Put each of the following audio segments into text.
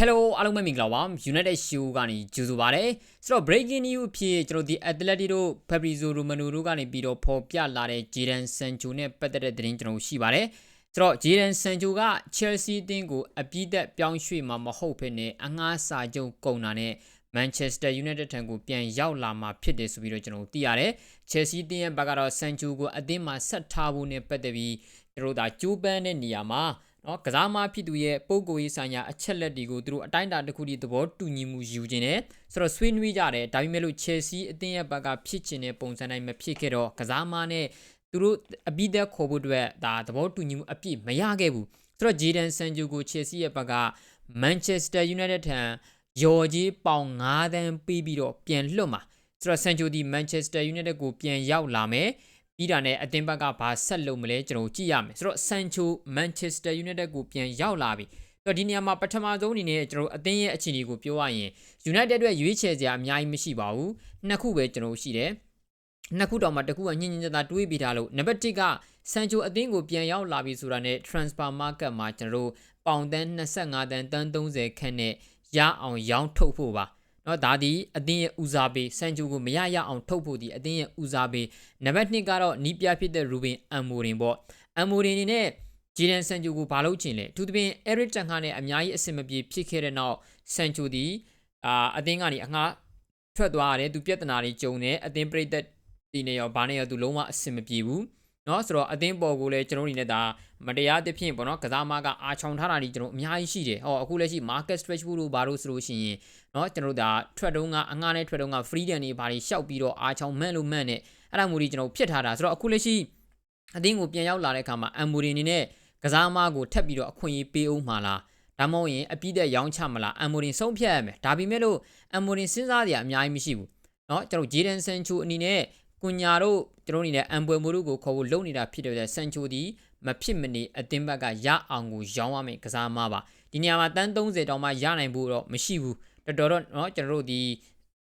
Hello အားလုံးပဲမင်္ဂလာပါ United Show ကနေကြိုဆိုပါရစေဆိုတော့ breaking news အဖြစ်ကျွန်တော်ဒီ Atletico တို့ Fabrizio Romano တို့ကနေပြီးတော့ဖော်ပြလာတဲ့ Jadon Sancho နဲ့ပတ်သက်တဲ့သတင်းကျွန်တော်ရှိပါတယ်ဆိုတော့ Jadon Sancho က Chelsea အသင်းကိုအပြည့်သက်ပြောင်းရွှေ့မှာမဟုတ်ဘဲနဲ့အငှားစာချုပ်ကုန်တာနဲ့ Manchester United ထံကိုပြန်ရောက်လာမှာဖြစ်တယ်ဆိုပြီးတော့ကျွန်တော်သိရတယ် Chelsea အသင်းရဲ့ဘက်ကတော့ Sancho ကိုအသင်းမှာဆက်ထားဖို့နဲ့ပတ်သက်ပြီးကျွန်တော်တို့ဒါကြိုးပမ်းတဲ့နေရာမှာ နော်ကစားမဖြစ်သူရဲ့ပုံကိုရေးဆိုင်ရာအချက်လက်တွေကိုသူတို့အတိုင်းအတာတစ်ခုတည်းသဘောတူညီမှုယူခြင်းနဲ့ဆိုတော့ဆွေးနွေးကြတယ်ဒါပေမဲ့လို့ Chelsea အသင်းရဲ့ဘက်ကဖြစ်ချင်တဲ့ပုံစံတိုင်းမဖြစ်ခဲ့တော့ကစားမနဲ့သူတို့အပြီးသက်ခေါ်ဖို့အတွက်ဒါသဘောတူညီမှုအပြည့်မရခဲ့ဘူးဆိုတော့ Jadon Sancho ကို Chelsea ရဲ့ဘက်က Manchester United ထံရော်ကြီးပေါင်9တန်းပေးပြီးတော့ပြန်လွတ်မှာဆိုတော့ Sancho ဒီ Manchester United ကိုပြန်ရောက်လာမယ် ပြီးတာနဲ့အသင်းဘက်ကဘာဆက်လုပ်မလဲကျွန်တော်ကြည့်ရမယ်ဆိုတော့ Sancho Manchester United ကိုပြန်ရောက်လာပြီဆိုတော့ဒီနေရာမှာပထမဆုံးအနေနဲ့ကျွန်တော်အသင်းရဲ့အခြေအနေကိုပြောရရင် United အတွက်ရွေးချယ်စရာအများကြီးမရှိပါဘူးနှစ်ခုပဲကျွန်တော်ရှိတယ်နှစ်ခုတောင်မှတစ်ခုကညင်ညင်သာတွေးပြီးထားလို့နံပါတ်1က Sancho အသင်းကိုပြန်ရောက်လာပြီဆိုတာနဲ့ transfer market မှာကျွန်တော်ပေါင်တန်း25တန်းတန်း30ခန့်နဲ့ရအောင်ရောင်းထုတ်ဖို့ပါ နော်ဒါဒီအသင်းရဲ့ဦးစားပေးဆန်ဂျူကိုမရရအောင်ထုတ်ဖို့ဒီအသင်းရဲ့ဦးစားပေးနံပါတ်2ကတော့နီးပြဖြစ်တဲ့ရူဘင်အမ်မိုရင်ပေါ့အမ်မိုရင်နေနဲ့ဂျီဒန်ဆန်ဂျူကိုဘာလို့ချင်လဲသူတပင်အဲရစ်တန်ခါနဲ့အများကြီးအဆင်မပြေဖြစ်ခဲ့တဲ့နောက်ဆန်ဂျူဒီအာအသင်းကနေအငှားထွက်သွားရတယ်သူပြဿနာတွေကြုံတယ်အသင်းပြိသက်ဒီနေရောဘာနေရောသူလုံးဝအဆင်မပြေဘူး เนาะဆိုတော့အသင်းပေါ်ကိုလည်းကျွန်တော်တို့အနေနဲ့ဒါမတရားသဖြင့်ပေါ့နော်ကစားမကအာချောင်ထားတာကြီးကျွန်တော်အများကြီးရှိတယ်ဟောအခုလက်ရှိ market stretch လို့ဘာလို့ဆိုလို့ရှိရင်เนาะကျွန်တော်တို့ဒါထွက်တုံးကအငှားနဲ့ထွက်တုံးက freedom တွေဘာတွေရှောက်ပြီးတော့အာချောင်မှန်လို့မှန်နဲ့အဲ့ဒါမျိုးကြီးကျွန်တော်ဖြစ်ထားတာဆိုတော့အခုလက်ရှိအသင်းကိုပြန်ရောက်လာတဲ့အခါမှာအမ်ဘူရီအနေနဲ့ကစားမကိုထပ်ပြီးတော့အခွင့်အရေးပေးအောင်မှာလားဒါမှမဟုတ်ရင်အပြည့်တဲ့ရောင်းချမလားအမ်မိုရင်ဆုံးဖြတ်ရမယ်ဒါပေမဲ့လို့အမ်မိုရင်စဉ်းစားစရာအများကြီးမရှိဘူးเนาะကျွန်တော်ဂျေဒန်ဆန်ချိုအနေနဲ့ ကွန်ညာတို့ကျွန်တော်အနေနဲ့အမ်ပွဲမိုတို့ကိုခေါ်ဖို့လုပ်နေတာဖြစ်တဲ့ဆန်ချိုဒီမဖြစ်မနေအသင်းဘက်ကရအောင်ကိုရောင်းရမယ်ကစားမပါဒီနေရာမှာတန်း30တောင်မှရနိုင်ဖို့တော့မရှိဘူးတော်တော်တော့เนาะကျွန်တော်တို့ဒီ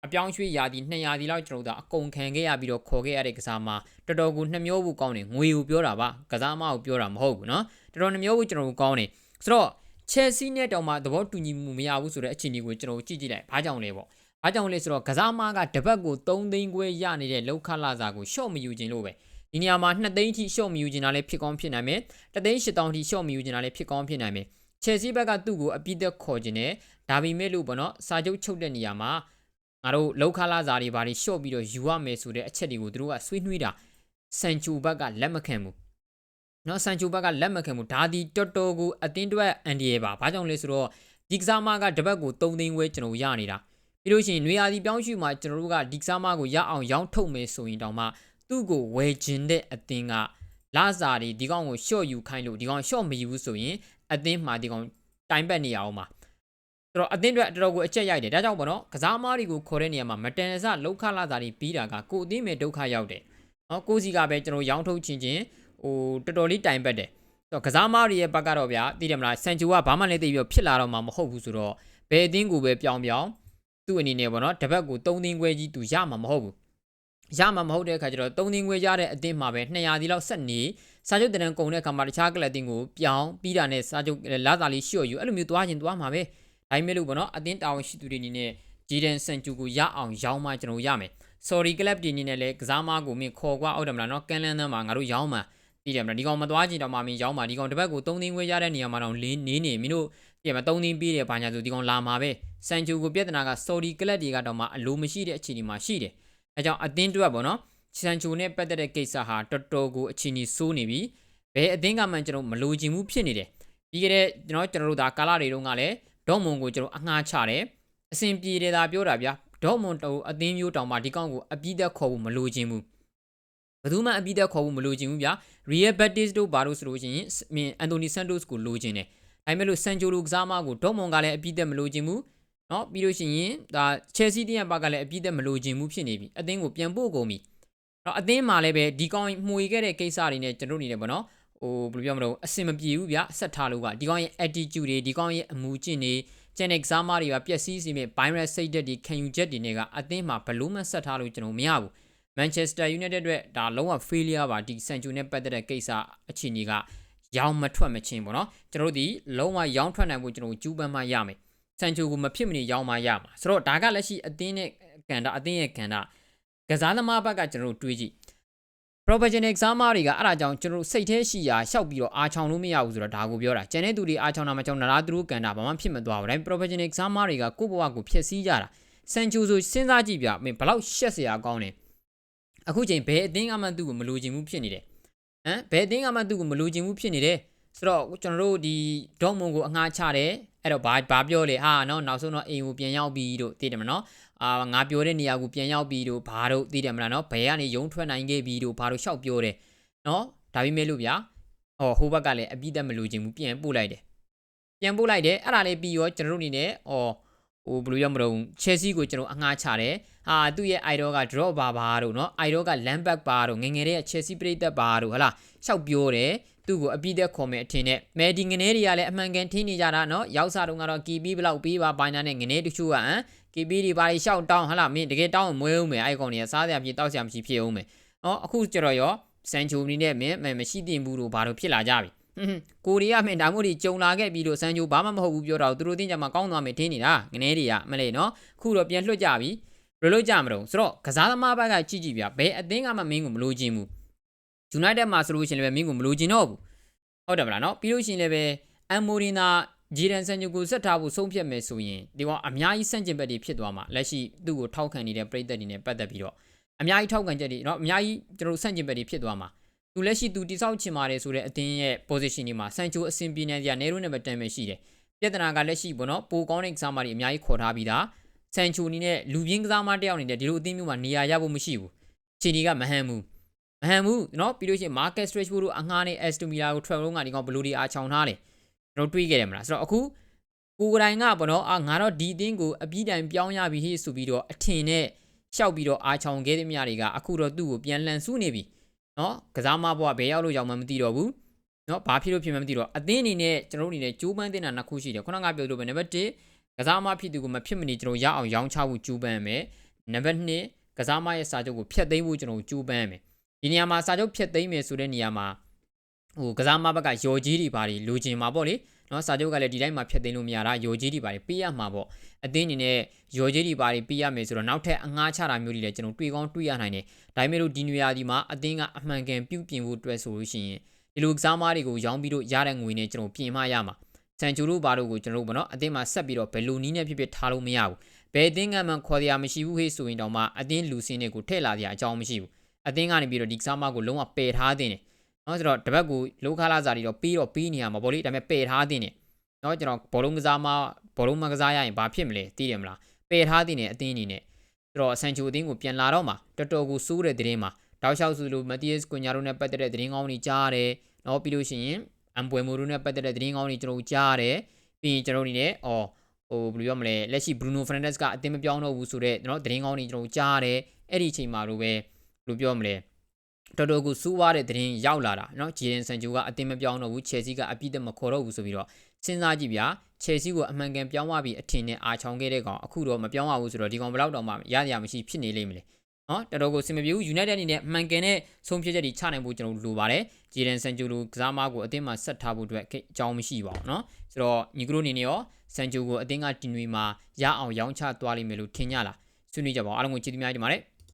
အပြောင်းရွှေ့ရာဒီ200ဒီလောက်ကျွန်တော်တို့အကုန်ခံခဲ့ရပြီးတော့ခေါ်ခဲ့ရတဲ့ကစားမတော်တော်ကိုနှမျောဖို့ကောင်းတယ်ငွေကိုပြောတာပါကစားမကိုပြောတာမဟုတ်ဘူးเนาะတော်တော်နှမျောဖို့ကျွန်တော်တို့ကောင်းတယ်ဆိုတော့ Chelsea နဲ့တောင်မှသဘောတူညီမှုမရဘူးဆိုတဲ့အခြေအနေကိုကျွန်တော်ကြည့်ကြည့်လိုက်ဘာကြောင့်လဲပေါ့ အားကြောင့်လဲဆိုတော့ကစားမကတပတ်ကို3သိန်းခွဲရနေတဲ့လောက်ခလာစာကိုရှော့မယူခြင်းလို့ပဲဒီနေရာမှာ2သိန်းထိရှော့မယူခြင်းတာလည်းဖြစ်ကောင်းဖြစ်နိုင်မယ်3သိန်း8000ထိရှော့မယူခြင်းတာလည်းဖြစ်ကောင်းဖြစ်နိုင်မယ်ချယ်ဆီဘက်ကသူ့ကိုအပြည့်သက်ခေါ်ခြင်းနဲ့ဒါပေမဲ့လို့ပေါ့နော်စာချုပ်ချုပ်တဲ့နေရာမှာငါတို့လောက်ခလာစာတွေဘာတွေရှော့ပြီးတော့ယူရမယ်ဆိုတဲ့အချက်တွေကိုသူတို့ကဆွေးနွေးတာဆန်ချူဘက်ကလက်မခံဘူးနော်ဆန်ချူဘက်ကလက်မခံဘူးဒါဒီတော်တော်ကိုအတင်းတွက်အန်ဒီရဲ့ပါဘာကြောင့်လဲဆိုတော့ဒီကစားမကတပတ်ကို3သိန်းခွဲကျွန်တော်ရနေတာ ပြီးလို့ရှိရင်နွေရာသီပြောင်းရွှေ့မှာကျွန်တော်တို့ကဒီကစားမကိုရအောင်ရောင်းထုတ်မယ်ဆိုရင်တောင်မှသူ့ကိုဝယ်ခြင်းတဲ့အသင်းကလာစာတွေဒီကောင်ကိုရှော့ယူခိုင်းလို့ဒီကောင်ရှော့မယူဘူးဆိုရင်အသင်းမှာဒီကောင်တိုင်ပတ်နေရအောင်ပါဆိုတော့အသင်းအတွက်တော်တော်ကိုအချက်ရိုက်တယ်ဒါကြောင့်ပေါ့နော်ကစားမားတွေကိုခေါ်တဲ့နေရာမှာမတန်ဆလောက်ခလာစာတွေပြီးတာကကိုအသင်းမဲ့ဒုက္ခရောက်တယ်နော်ကိုစီကပဲကျွန်တော်ရောင်းထုတ်ချင်းချင်းဟိုတော်တော်လေးတိုင်ပတ်တယ်ဆိုတော့ကစားမားတွေရဲ့ဘက်ကတော့ဗျာသိတယ်မလားဆန်ချူကဘာမှလည်းသိပြီးဖြစ်လာတော့မှမဟုတ်ဘူးဆိုတော့ဘယ်အသင်းကိုပဲပြောင်းပြောင်း သူ့အနေနဲ့ပေါ့နော်တပတ်ကို3သိန်းခွဲကြီးသူရမှာမဟုတ်ဘူးရမှာမဟုတ်တဲ့အခါကျတော့3သိန်းခွဲရတဲ့အသင်းမှာပဲ200ဒီလောက်ဆက်နေစာချုပ်တန်ကုန်တဲ့အခါမှာတခြားကလပ်တင်ကိုပြောင်းပြီးတာနဲ့စာချုပ်လာစာလေးရှော့ယူအဲ့လိုမျိုးသွားရင်သွားမှာပဲဒါပေမဲ့လို့ပေါ့နော်အသင်းတာဝန်ရှိသူတွေအနေနဲ့ဂျီဒန်ဆန်ချူကိုရအောင်ရောင်းမှကျွန်တော်ရမယ် sorry club ဒီအနေနဲ့လည်းကစားမကိုမင်းခေါ်ကွာအောက်တယ်မလားနော်ကန်လန်သန်းမှာငါတို့ရောင်းမှာပြီးတယ်မလားဒီကောင်မသွားကြည့်တော့မှမင်းရောင်းမှာဒီကောင်တစ်ပတ်ကို3သိန်းခွဲရတဲ့နေရာမှာတော့လင်းနေနေမင်းတို့ဒီမှာ3သိန်းပေးတယ်ဘာညာဆိုဒီကောင်လာမှာပဲ ဆန်ချူကိုပြဿနာက sorry club တွေကတော့မှအလိုမရှိတဲ့အခြေအနေမှာရှိတယ်အဲကြောင့်အသင်းတွက်ပေါ့နော်ဆန်ချူနဲ့ပတ်သက်တဲ့ကိစ္စဟာတော်တော်ကိုအခြေအနေဆိုးနေပြီဘယ်အသင်းကမှကျွန်တော်မလိုချင်ဘူးဖြစ်နေတယ်ပြီးခဲ့တဲ့ကျွန်တော်ကျွန်တော်တို့ဒါကာလာတွေတုန်းကလည်းဒေါ့မွန်ကိုကျွန်တော်အငှားချတယ်အဆင်ပြေတယ်သာပြောတာဗျာဒေါ့မွန်တူအသင်းမျိုးတောင်မှဒီကောင်ကိုအပြီးသက်ခေါ်ဖို့မလိုချင်ဘူးဘယ်သူမှအပြီးသက်ခေါ်ဖို့မလိုချင်ဘူးဗျာ Real Betis တို့ဘာလို့ဆိုလို့ရှိရင်မင်းအန်တိုနီဆန်တိုစ်ကိုလိုချင်တယ်ဒါပေမဲ့လို့ဆန်ဂျိုလိုကစားမကိုဒေါ့မွန်ကလည်းအပြီးသက်မလိုချင်ဘူး နော်ပြီးလို့ရှိရင်ဒါချဲစီတင်းရပါကလည်းအပြည့်သက်မလိုချင်ဘူးဖြစ်နေပြီအသင်းကိုပြန်ပို့ကုန်ပြီတော့အသင်းမှာလည်းပဲဒီကောင်မှွေခဲ့တဲ့ကိစ္စတွေနဲ့ကျွန်တော်အနေနဲ့ပေါ့နော်ဟိုဘယ်လိုပြောမလို့အဆင်မပြေဘူးဗျဆက်ထားလို့ကဒီကောင်ရဲ့ attitude တွေဒီကောင်ရဲ့အမူအကျင့်တွေကျန်တဲ့ကစားမတွေပါပျက်စီးစေမဲ့ virus စိတ်ဓာတ်တွေခံယူချက်တွေနဲ့ကအသင်းမှာဘလို့မှဆက်ထားလို့ကျွန်တော်မရဘူး Manchester United အတွက်ဒါလုံးဝ failure ပါဒီ Sancho နဲ့ပတ်သက်တဲ့ကိစ္စအခြေအနေကရောင်းမထွက်မချင်းပေါ့နော်ကျွန်တော်တို့ဒီလုံးဝရောင်းထွက်နိုင်ဖို့ကျွန်တော်ကြိုးပမ်းမှရမယ် ဆန်ချိုကိုမဖြစ်မနေရောင်းမရမှာဆိုတော့ဒါကလက်ရှိအသင်းနဲ့ကန်တာအသင်းရဲ့ကန်တာကစားသမားဘက်ကကျွန်တော်တို့တွေးကြည့် professional examer တွေကအဲ့ဒါကြောင့်ကျွန်တော်တို့စိတ်แท้ရှိရာရှောက်ပြီးတော့အားချောင်လို့မရဘူးဆိုတော့ဒါကိုပြောတာကျန်တဲ့သူတွေအားချောင်တာမချောင်တာလားသူတို့ကန်တာဘာမှဖြစ်မသွားဘူးဒါပေမဲ့ professional examer တွေကကိုယ့်ဘဝကိုဖျက်ဆီးကြတာဆန်ချိုဆိုစဉ်းစားကြည့်ပြမင်းဘလောက်ရှက်စရာကောင်းတယ်အခုချိန်ဘယ်အသင်းကမှသူ့ကိုမလိုချင်ဘူးဖြစ်နေတယ်ဟမ်ဘယ်အသင်းကမှသူ့ကိုမလိုချင်ဘူးဖြစ်နေတယ် ဆိုတော့ကျွန်တော်တို့ဒီဒေါမွန်ကိုအငှားချတယ်အဲ့တော့ဘာဘာပြောလဲဟာနော်နောက်ဆုံးတော့အိမ်ကိုပြန်ရောက်ပြီတို့သိတယ်မနော်အာငါပြောတဲ့နေရာကိုပြန်ရောက်ပြီတို့ဘာတို့သိတယ်မလားနော်ဘယ်ကနေရုံထွက်နိုင်ခဲ့ပြီတို့ဘာတို့ရှောက်ပြောတယ်နော်ဒါပေမဲ့လို့ဗျာဟောဟိုဘက်ကလည်းအပြည့်တက်မလို့ခြင်းဘူးပြန်ပို့လိုက်တယ်ပြန်ပို့လိုက်တယ်အဲ့ဒါလေးပြီးရောကျွန်တော်တို့အနေနဲ့ဟောဟိုဘယ်လိုရမလို့ Chelsea ကိုကျွန်တော်အငှားချတယ်ဟာသူ့ရဲ့ idol က drop ပါပါတို့နော် idol က Lampard ပါတို့ငယ်ငယ်လေးက Chelsea ပြိသက်ပါတို့ဟလာရှောက်ပြောတယ် သူ့ကိုအပြည့်တက်ခေါ်မယ်အထင်နဲ့မဲဒီငနေတွေကလည်းအမှန်ကန်ထင်းနေကြတာနော်ရောက်စားတော့ကတော့ကီပီဘလောက်ပေးပါဘိုင်းနာနဲ့ငနေတချို့ကဟမ် KB တွေဘာတွေရှောက်တောင်းဟလာမင်းတကယ်တောင်းမွဲဦးမယ်အဲ့ကောင်တွေကစားစရာဖြစ်တောက်စရာမရှိဖြစ်ဦးမယ်နော်အခုကျတော့ရောစန်ချိုနီနဲ့မင်းမရှိတင်ဘူးလို့ဘာလို့ဖြစ်လာကြပြီဟွန်းကိုရီးယားမင်းဒါမှမဟုတ်ဒီကြုံလာခဲ့ပြီးလို့စန်ချိုဘာမှမဟုတ်ဘူးပြောတော့သူတို့တင်းကြမှာကောင်းသွားမယ်ထင်းနေတာငနေတွေကမလေးနော်ခုတော့ပြန်လွှတ်ကြပြီဘယ်လိုလုပ်ကြမလို့ဆိုတော့ကစားသမားဘက်ကကြည့်ကြည့်ပြဘယ်အသင်းကမှမင်းကိုမလိုချင်ဘူး United မှာဆိုလို့ရှိရင်လည်းမင်းကိုမလိုချင်တော့ဘူးဟုတ်တယ်မလားနော်ပြီးလို့ရှိရင်လည်းပဲအမ်မိုရီနာဂျီဒန်ဆန်ညူကိုဆက်ထားဖို့ဆုံးဖြတ်မယ်ဆိုရင်ဒီကောင်အများကြီးဆန့်ကျင်ဘက်တွေဖြစ်သွားမှာလက်ရှိသူ့ကိုထောက်ခံနေတဲ့ပြည်သက်တွေနဲ့ပတ်သက်ပြီးတော့အများကြီးထောက်ခံချက်တွေเนาะအများကြီးကျွန်တော်ဆန့်ကျင်ဘက်တွေဖြစ်သွားမှာသူလက်ရှိသူတိဆောက်ချင်ပါတယ်ဆိုတဲ့အတင်းရဲ့ position ဒီမှာဆန်ချိုအဆင်ပြေနေကြနေရိုးနဲ့ပဲတန်ပဲရှိတယ်ပြဿနာကလက်ရှိပေါ့နော်ပိုကောင်းတဲ့ကစားမတွေအများကြီးခေါ်ထားပြီးသားဆန်ချိုနီနဲ့လူပြင်းကစားမတယောက်နေတဲ့ဒီလိုအသင်းမျိုးမှာနေရာရဖို့မရှိဘူးချီနီကမဟန်ဘူး မဟန်ဘူးနော်ပြီးလို့ရှိရင် market stretch ဖို့တို့အငှားနဲ့ Aston Villa ကို travel ကဒီကောင်ဘယ်လိုတွေအားချောင်းထားလဲကျွန်တော်တွေးခဲ့တယ်မလားဆိုတော့အခုကိုယ်တိုင်ကပေါ့နော်အာငါတော့ဒီအသင်းကိုအပြည့်တိုင်ပြောင်းရပြီဟေ့ဆိုပြီးတော့အထင်နဲ့ရှောက်ပြီးတော့အားချောင်းခဲ့တဲ့မြတွေကအခုတော့သူ့ကိုပြန်လှန်စုနေပြီနော်ကစားမဘွားဘယ်ရောက်လို့ရောက်မှမသိတော့ဘူးနော်ဘာဖြစ်လို့ဖြစ်မှမသိတော့အသင်းအနေနဲ့ကျွန်တော်တို့အနေနဲ့ကြိုးပမ်းတင်တာနှစ်ခုရှိတယ်ခုနကပြောလို့ပဲနံပါတ်1ကစားမဖြစ်သူကိုမဖြစ်မနေကျွန်တော်ရအောင်ရောင်းချဖို့ကြိုးပမ်းရမယ်နံပါတ်2ကစားမရဲ့စာချုပ်ကိုဖျက်သိမ်းဖို့ကျွန်တော်ကြိုးပမ်းရမယ် ဒီနေရာမှာစာချုပ်ဖျက်သိမ်းမယ်ဆိုတဲ့နေရာမှာဟိုကစားမဘက်ကရော်ကြီးတွေပါတွေလိုချင်မှာပေါ့လေနော်စာချုပ်ကလည်းဒီတိုင်းမှာဖျက်သိမ်းလို့မရတာရော်ကြီးတွေပါတွေပေးရမှာပေါ့အသင်းအနေနဲ့ရော်ကြီးတွေပါတွေပေးရမယ်ဆိုတော့နောက်ထပ်အငှားချတာမျိုးတွေလည်းကျွန်တော်တွေ့ကောင်းတွေ့ရနိုင်တယ်ဒါပေမဲ့လို့ဒီနေရာဒီမှာအသင်းကအမှန်ကန်ပြုပြင်ဖို့အတွက်ဆိုလို့ရှိရင်ဒီလိုကစားမတွေကိုရောင်းပြီးတော့ရတဲ့ငွေနဲ့ကျွန်တော်ပြင်မရမှာဆန်ချူတို့ဘာတို့ကိုကျွန်တော်တို့ဗောနော်အသင်းမှာဆက်ပြီးတော့ဘယ်လိုနည်းနဲ့ဖြစ်ဖြစ်ထားလို့မရဘူးဘယ်အသင်းကမှခေါ်ရမရှိဘူးဟေးဆိုရင်တော့မှအသင်းလူစင်းတွေကိုထည့်လာစရာအကြောင်းမရှိဘူး အသင်းကနေပြီးတော့ဒီကစားမကိုလုံးဝပယ်ထားတဲ့တယ်နော်ဆိုတော့တပတ်ကိုလောကလာစာတွေတော့ပြီးတော့ပြီးနေရမှာဗောလေဒါပေမဲ့ပယ်ထားတဲ့တယ်နော်ကျွန်တော်ဘောလုံးကစားမဘောလုံးမကစားရရင်ဘာဖြစ်မလဲသိတယ်မလားပယ်ထားတဲ့တယ်အသင်းအနေနဲ့ဆိုတော့ဆန်ချူအသင်းကိုပြန်လာတော့မှာတော်တော်ကိုစိုးတဲ့သတင်းမှာတောက်လျှောက်စုလိုမက်တီးယက်စ်ကွန်ညာတို့နဲ့ပတ်သက်တဲ့သတင်းကောင်းတွေကြားရတယ်နော်ပြီးလို့ရှိရင်အမ်ပွေမိုတို့နဲ့ပတ်သက်တဲ့သတင်းကောင်းတွေကျွန်တော်ကြားရတယ်ပြီးရင်ကျွန်တော်အနေနဲ့အော်ဟိုဘယ်လိုပြောမလဲလက်ရှိဘရူနိုဖရန်ဒက်စ်ကအသင်းမပြောင်းတော့ဘူးဆိုတော့နော်သတင်းကောင်းတွေကျွန်တော်ကြားရတယ်အဲ့ဒီအချိန်မှာတော့ပဲဘယ် လိုပြောမလဲတော်တော်ကိုစူးဝါးတဲ့သတင်းရောက်လာတာเนาะဂျီဒန်ဆန်ဂျူကအတင်းမပြောင်းတော့ဘူးချယ်ဆီကအပြည့်တမခေါ်တော့ဘူးဆိုပြီးတော့စဉ်းစားကြည့်ဗျာချယ်ဆီကိုအမှန်ကန်ပြောင်းသွားပြီးအထင်နဲ့အာချောင်ခဲ့တဲ့ကောင်အခုတော့မပြောင်းရဘူးဆိုတော့ဒီကောင်ဘယ်လောက်တောင်မှရရမရှိဖြစ်နေလိမ့်မလဲနော်တော်တော်ကိုစင်မပြေဘူး United အနေနဲ့အမှန်ကန်တဲ့ဆုံးဖြတ်ချက်တွေချနိုင်ဖို့ကျွန်တော်လိုပါတယ်ဂျီဒန်ဆန်ဂျူလိုကစားမကိုအသင်းမှာဆက်ထားဖို့အတွက်အကြောင်းမရှိပါဘူးနော်ဆိုတော့ညီကတို့အနေနဲ့ရောဆန်ဂျူကိုအသင်းကတင်တွေမှာရအောင်ရောင်းချသွားလိမ့်မယ်လို့ထင်ကြလားဆွေးနွေးကြပါဦးအားလုံးကိုကျေးဇူးများတင်ပါတယ်